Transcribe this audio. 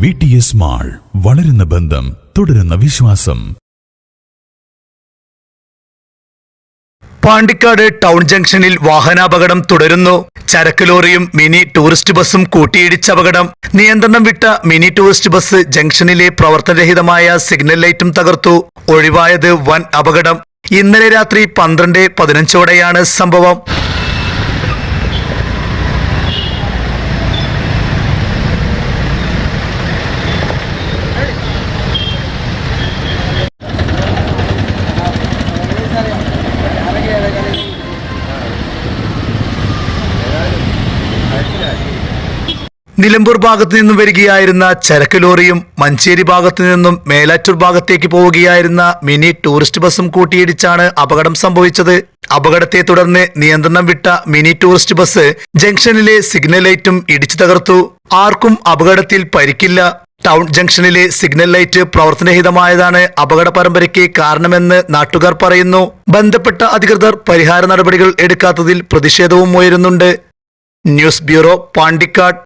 V T S mall വളരുന്ന ബന്ധം തുടരുന്ന വിശ്വാസം. പാണ്ടിക്കാട് ടൗൺ ജംഗ്ഷനിൽ വാഹനാപകടം തുടരുന്നു. ചരക്ക് ലോറിയും മിനി ടൂറിസ്റ്റ് ബസ്സും കൂട്ടിയിടിച്ച അപകടം. നിയന്ത്രണം വിട്ട മിനി ടൂറിസ്റ്റ് ബസ് ജംഗ്ഷനിലെ പ്രവർത്തനരഹിതമായ സിഗ്നൽ ലൈറ്റും തകർത്തു. ഒഴിവായത് വൻ അപകടം. ഇന്നലെ രാത്രി പന്ത്രണ്ട് പതിനഞ്ചോടെയാണ് സംഭവം. നിലമ്പൂർ ഭാഗത്തു നിന്നും വരികയായിരുന്ന ചരക്ക് ലോറിയും മഞ്ചേരി ഭാഗത്തു നിന്നും മേലാറ്റൂർ ഭാഗത്തേക്ക് പോവുകയായിരുന്ന മിനി ടൂറിസ്റ്റ് ബസ്സും കൂട്ടിയിടിച്ചാണ് അപകടം സംഭവിച്ചത്. അപകടത്തെ തുടർന്ന് നിയന്ത്രണം വിട്ട മിനി ടൂറിസ്റ്റ് ബസ് ജംഗ്ഷനിലെ സിഗ്നൽ ലൈറ്റും ഇടിച്ചു തകർത്തു. ആർക്കും അപകടത്തിൽ പരിക്കില്ല. ടൗൺ ജംഗ്ഷനിലെ സിഗ്നൽ ലൈറ്റ് പ്രവർത്തനഹിതമായതാണ് അപകട പരമ്പരയ്ക്ക് കാരണമെന്ന് നാട്ടുകാർ പറയുന്നു. ബന്ധപ്പെട്ട അധികൃതർ പരിഹാര നടപടികൾ എടുക്കാത്തതിൽ പ്രതിഷേധവും ഉയരുന്നുണ്ട്. News bureau Pandikkad.